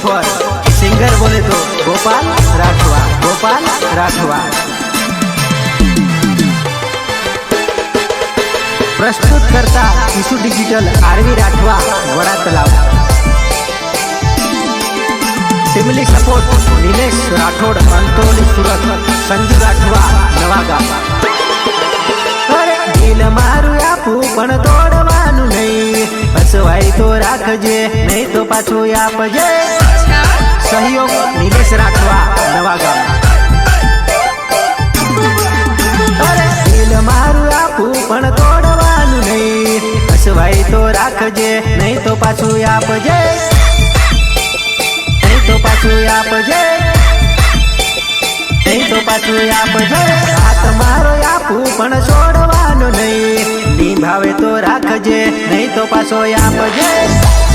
ऊपर सिंगर बोले तो गोपाल राठवा गोपाल राठवा प्रस्तुत करता इशू डिजिटल आरवी राठवा बड़ा तालाब सिमली सपोर्ट नीलेश राठौड़ अंतोली सूरत संजू राठवा नवागाव गेल मारू आपू पण तो હસવાય તો રાખજે, નહીં તો પાછું આપજે. સહયોગ નિલેશ રાખવા નવા ગામ નહીં. તો રાખજે, નહીં તો પાછું આપજે. નહીં તો પાછું આપજે. નહીં તો પાછું આપજે. હાથ મારો આપું, પણ છોડવાનું નહીં. નિભાવે તો રાખજે નહીં તો પાછો આપજે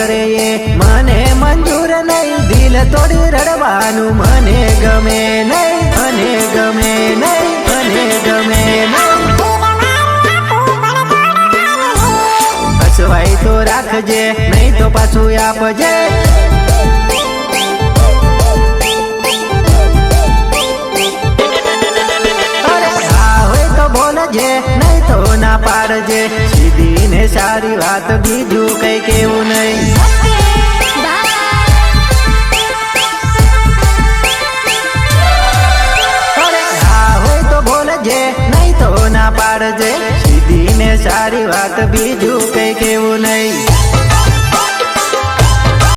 કરે મને મંજૂર નહીં દિલ તોડી રડવાનું મને ગમે નહીં મને ગમે નહીં મને ગમે નહીં હસવાય તો રાખજે નહીં તો પાછું આપજે બોલજે નહીં તો ના પાડજે સારી વાત, બીજું કઈ કેવું નહીં. નહીં તો ના પાડજે. સીધી સારી વાત, બીજું કઈ કેવું નહીં.